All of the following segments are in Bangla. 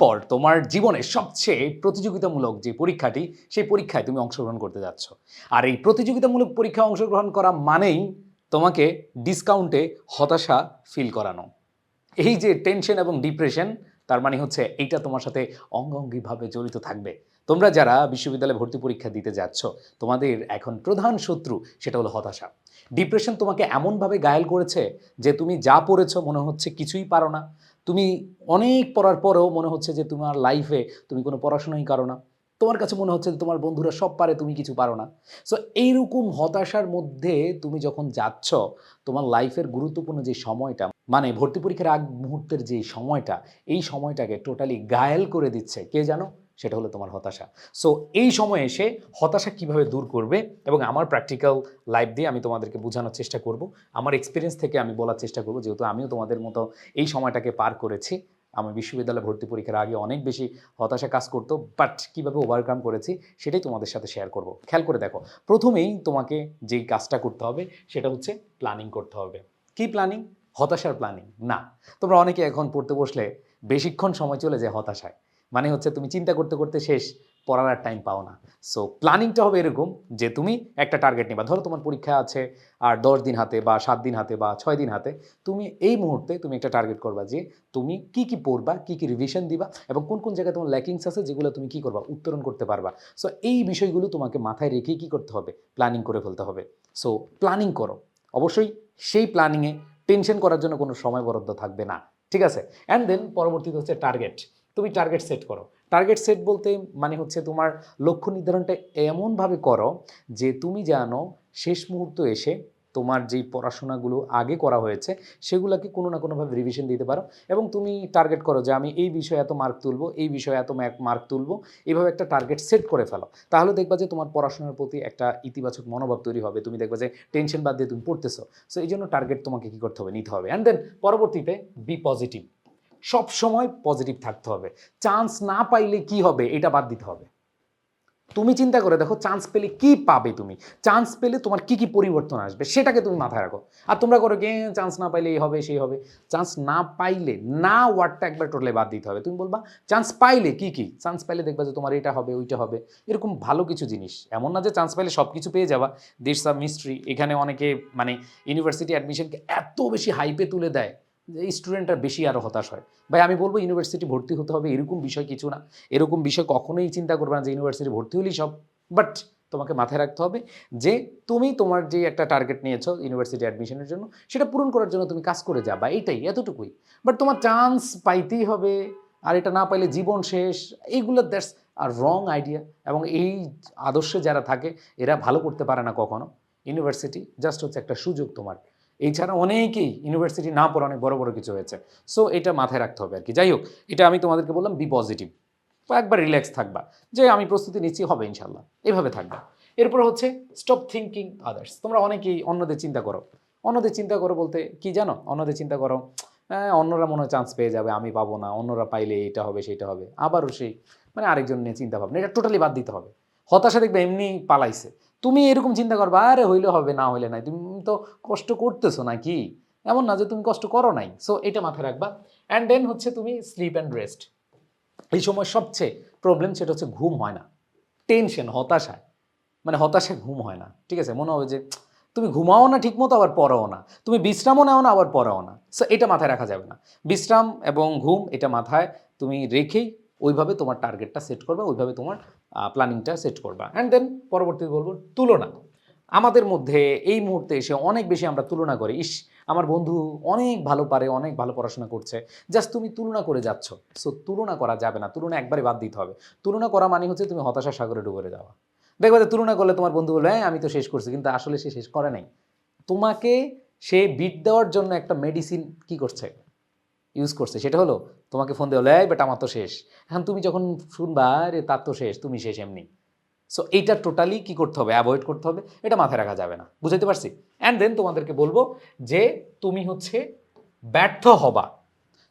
এরপর তোমার জীবনের সবচেয়ে প্রতিযোগিতামূলক যে পরীক্ষাটি, সেই পরীক্ষায় তুমি অংশগ্রহণ করতে যাচ্ছ। আর এই প্রতিযোগিতামূলক পরীক্ষায় অংশগ্রহণ করা মানেই তোমাকে ডিসকাউন্টে হতাশা ফিল করানো। এই যে টেনশন এবং ডিপ্রেশন তার মানে হচ্ছে এইটা তোমার সাথে অঙ্গাঙ্গিভাবে জড়িত থাকবে। তোমরা যারা বিশ্ববিদ্যালয়ে ভর্তি পরীক্ষা দিতে যাচ্ছ, তোমাদের এখন প্রধান শত্রু সেটা হলো হতাশা। ডিপ্রেশন তোমাকে এমনভাবে গায়েল করেছে যে তুমি যা পড়েছো মনে হচ্ছে কিছুই পারো না। তুমি অনেক পড়ার পরেও মনে হচ্ছে যে তোমার লাইফে তুমি কোনো পড়াশোনাই করো না। তোমার কাছে মনে হচ্ছে যে তোমার বন্ধুরা সব পারে, তুমি কিছু পারো না। সো এইরকম হতাশার মধ্যে তুমি যখন যাচ্ছ, তোমার লাইফের গুরুত্বপূর্ণ যে সময়টা মানে ভর্তি পরীক্ষার আগ মুহূর্তের যে সময়টা, এই সময়টাকে টোটালি গায়েল করে দিচ্ছে। কে জানো? সেটা হলো তোমার হতাশা। সো এই সময়ে এসে হতাশা কীভাবে দূর করবে এবং আমার প্র্যাকটিক্যাল লাইফ দিয়ে আমি তোমাদেরকে বোঝানোর চেষ্টা করব। আমার এক্সপিরিয়েন্স থেকে আমি বলার চেষ্টা করব, যেহেতু আমিও তোমাদের মতো এই সময়টাকে পার করেছি। আমি বিশ্ববিদ্যালয় ভর্তি পরীক্ষার আগে অনেক বেশি হতাশা কাজ করতো বাট কীভাবে ওভারকাম করেছি সেটাই তোমাদের সাথে শেয়ার করব। খেয়াল করে দেখো, প্রথমেই তোমাকে যেই কাজটা করতে হবে সেটা হচ্ছে প্ল্যানিং করতে হবে। কি প্ল্যানিং হতাশার প্ল্যানিং না, তোমরা অনেকে এখন পড়তে বসলে বেশিক্ষণ সময় চলে যায় হতাশায়। মানে হচ্ছে তুমি চিন্তা করতে করতে শেষ, পড়ার আর টাইম পাও না। সো প্ল্যানিংটা হবে এরকম যে তুমি একটা টার্গেট নিবা। ধরো তোমার পরীক্ষা আছে আর দশ দিন হাতে বা সাত দিন হাতে বা ছয় দিন হাতে, তুমি এই মুহূর্তে তুমি একটা টার্গেট করবা যে তুমি কি কি পড়বা, কি কি রিভিশন দিবা এবং কোন কোন জায়গায় তোমার ল্যাকিংস আছে যেগুলো তুমি কি করবা, উত্তরণ করতে পারবা। সো এই বিষয়গুলো তোমাকে মাথায় রেখে কি করতে হবে? প্ল্যানিং করে ফেলতে হবে। সো প্ল্যানিং করো। অবশ্যই সেই প্ল্যানিংয়ে টেনশন করার জন্য কোনো সময় বরাদ্দ থাকবে না। ঠিক আছে? অ্যান্ড দেন পরবর্তীতে হচ্ছে টার্গেট তুমি টার্গেট সেট করো। টার্গেট সেট বলতে মানে হচ্ছে তোমার লক্ষ্য নির্ধারণটা এমনভাবে করো যে তুমি জানো শেষ মুহূর্ত এসে তোমার যেই পড়াশোনাগুলো আগে করা হয়েছে সেগুলোকে কোনো না কোনোভাবে রিভিশন দিতে পারো এবং তুমি টার্গেট করো যে আমি এই বিষয়ে এত মার্ক তুলবো, এই বিষয়ে এত মার্ক তুলবো এইভাবে একটা টার্গেট সেট করে ফেলো। তাহলে দেখবা যে তোমার পড়াশোনার প্রতি একটা ইতিবাচক মনোভাব তৈরি হবে। তুমি দেখবা যে টেনশন বাদ দিয়ে তুমি পড়তেছো। সো এই জন্য টার্গেট তোমাকে কী করতে হবে? নিতে হবে। অ্যান্ড দেন পরবর্তীতে বি পজিটিভ সব সময় পজিটিভ থাকতে হবে। চান্স না পাইলে কি হবে? এটা বাদ দিতে হবে। তুমি চিন্তা করে দেখো চান্স পেলে কি পাবে তুমি? চান্স পেলে তোমার কি কি পরিবর্তন আসবে? সেটাকে তুমি মাথায় রাখো। আর তোমরা করো কে চান্স না পাইলে এই হবে সেই হবে। চান্স না পাইলে, না ওয়ার্ডটা একবার টোটালে বাদ দিতে হবে। তুমি বলবা চান্স পাইলে কি কি? চান্স পাইলে দেখবা যে তোমার এটা হবে, ওইটা হবে। এরকম ভালো কিছু জিনিস। এমন না যে চান্স পাইলে সব কিছু পেয়ে যাবা। দেশ সাব মিস্ট্রি এখানে অনেকে মানে ইউনিভার্সিটি অ্যাডমিশনকে এত বেশি হাইপে তুলে দেয়। স্টুডেন্টরা বেশি আরও হতাশ হয়। ভাই, আমি বলব ইউনিভার্সিটি ভর্তি হতে হবে, এরকম বিষয় কিছু না। এরকম বিষয় কখনোই চিন্তা করবে না যে ইউনিভার্সিটি ভর্তি হলেই সব বাট তোমাকে মাথায় রাখতে হবে যে তুমি তোমার যে একটা টার্গেট নিয়েছো ইউনিভার্সিটি অ্যাডমিশনের জন্য, সেটা পূরণ করার জন্য তুমি কাজ করে যাবা এইটাই, এতটুকুই। বাট তোমার চান্স পাইতেই হবে, আর এটা না পাইলে জীবন শেষ, এইগুলো দ্যাটস আর রং আইডিয়া এবং এই আদর্শে যারা থাকে, এরা ভালো করতে পারে না কখনো। ইউনিভার্সিটি জাস্ট হচ্ছে একটা সুযোগ তোমার। এছাড়া অনেকেই ইউনিভার্সিটি না পড়ে অনেক বড় বড় কিছু হয়েছে। সো এটা মাথায় রাখতে হবে আর কি যাই হোক এটা আমি তোমাদেরকে বললাম বি পজিটিভ একবার রিল্যাক্স থাকবা যে আমি প্রস্তুতি নিচ্ছি হবে ইনশাল্লাহ এভাবে থাকবা। এরপর হচ্ছে স্টপ থিঙ্কিং আদার্স তোমরা অনেকেই অন্যদের চিন্তা করো। অন্যদের চিন্তা করো বলতে কি জানো? অন্যদের চিন্তা করো হ্যাঁ, অন্যরা মনে হয় চান্স পেয়ে যাবে আমি পাবো না। অন্যরা পাইলে এটা হবে সেটা হবে। আবারও সেই মানে আরেকজন নিয়ে চিন্তা ভাবনা এটা টোটালি বাদ দিতে হবে। হতাশা দেখবে এমনি পালাইছে। তুমি এরকম চিন্তা করবা, আরে, হইলে হবে না, হইলে নাই। তুমি তো কষ্ট করতেছো নাকি? এমন না যে তুমি কষ্ট করো নাই। সো এটা মাথায় রাখবা। অ্যান্ড দেন হচ্ছে তুমি স্লিপ অ্যান্ড রেস্ট এই সময় সবচেয়ে প্রবলেম সেটা হচ্ছে ঘুম হয় না। টেনশন হতাশায়। মানে হতাশায় ঘুম হয় না। ঠিক আছে? মনে হবে যে, তুমি ঘুমাও না, ঠিকমতো আবার পড়াও না। তুমি বিশ্রামও নাও না, আবার পড়াও না। সো এটা মাথায় রাখা যাবে না। বিশ্রাম এবং ঘুম, এটা মাথায় তুমি রেখেই ওইভাবে তোমার টার্গেটটা সেট করবে, ওইভাবে তোমার প্ল্যানিংটা সেট করবা। অ্যান্ড দেন পরবর্তীতে বলব তুলনা। আমাদের মধ্যে এই মুহূর্তে এসে অনেক বেশি আমরা তুলনা করি। ইস, আমার বন্ধু অনেক ভালো পারে, অনেক ভালো পড়াশোনা করছে। জাস্ট তুমি তুলনা করে যাচ্ছ। সো তুলনা করা যাবে না। তুলনা একবারে বাদ দিতে হবে। তুলনা করা মানে হচ্ছে তুমি হতাশা সাগরে ডুবে যাওয়া। দেখবে যে তুলনা করলে তোমার বন্ধু বলবে হ্যাঁ আমি তো শেষ করছি। কিন্তু আসলে সে শেষ করে নাই। তোমাকে সে বিট দেওয়ার জন্য একটা মেডিসিন কি করছে? ইউজ করছে। সেটা হলো, তোমাকে ফোন দেওয়া এই বেটা, আমার তো শেষ। এখন তুমি যখন শুনবা রে তার তো শেষ, তুমি শেষ এমনি। সো এইটা টোটালি কি করতে হবে? অ্যাভয়েড করতে হবে। এটা মাথায় রাখা যাবে না। বুঝাইতে পারছি? অ্যান্ড দেন তোমাদেরকে বলব যে, তুমি হচ্ছে ব্যর্থ হবা।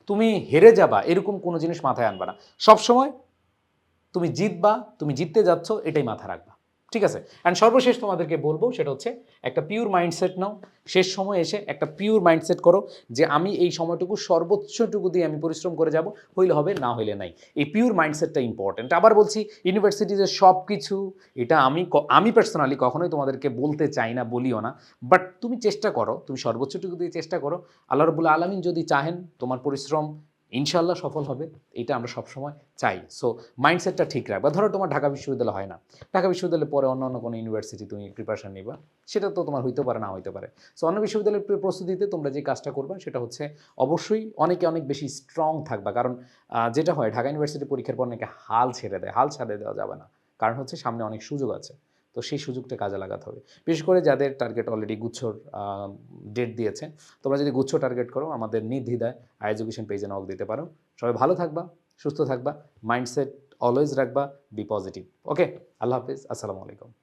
তুমি হেরে যাবা, এরকম কোনো জিনিস মাথায় আনবা না। সবসময় তুমি জিতবা, তুমি জিততে যাচ্ছ, এটাই মাথায় রাখবা। ঠিক আছে? অ্যান্ড সর্বশেষ তোমাদেরকে বলব সেটা হচ্ছে, একটা পিওর মাইন্ডসেট নাও। শেষ সময় এসে একটা পিওর মাইন্ডসেট করো যে আমি এই সময়টুকু সর্বোচ্চটুকু দিয়ে আমি পরিশ্রম করে যাব, হইলে হবে, না হইলে নাই। এই পিওর মাইন্ডসেটটা ইম্পর্টেন্ট আবার বলছি ইউনিভার্সিটিতে সব কিছু এটা আমি আমি পার্সোনালি কখনোই তোমাদেরকে বলতে চাই না, বলিও না। বাট তুমি চেষ্টা করো, তুমি সর্বোচ্চটুকু দিয়ে চেষ্টা করো। আল্লাহ রবুল আলমিন যদি চাহেন তোমার পরিশ্রম ইনশাল্লাহ সফল হবে, এটা আমরা সবসময় চাই। সো মাইন্ডসেটটা ঠিক রাখবা। ধরো তোমার ঢাকা বিশ্ববিদ্যালয় হয় না। ঢাকা বিশ্ববিদ্যালয়ের পরে অন্য অন্য কোনো ইউনিভার্সিটি তুমি প্রিপারেশন নিবা। সেটা তো তোমার হইতে পারে, না হইতে পারে। সো অন্য বিশ্ববিদ্যালয়ের প্রস্তুতিতে তোমরা যে কাজটা করবা, সেটা হচ্ছে অবশ্যই অনেকে অনেক বেশি স্ট্রং থাকবা। কারণ যেটা হয়, ঢাকা ইউনিভার্সিটি পরীক্ষার পর অনেকে হাল ছেড়ে দেয়। হাল ছেড়ে দেওয়া যাবে না। কারণ হচ্ছে সামনে অনেক সুযোগ আছে। তো সেই সুযোগটা কাজে লাগাতে হবে। বিশেষ করে যাদের টার্গেট অলরেডি গুচ্ছর ডেট দিয়েছে, তোমরা যদি গুচ্ছ টার্গেট করো, আমাদের নির্দ্বিধায় আই এডুকেশন পেজে নক দিতে পারো। সবাই ভালো থাকবা, সুস্থ থাকবা মাইন্ডসেট অলওয়েজ রাখবা বি পজিটিভ ওকে আল্লাহ হাফিজ, আসসালামু আলাইকুম।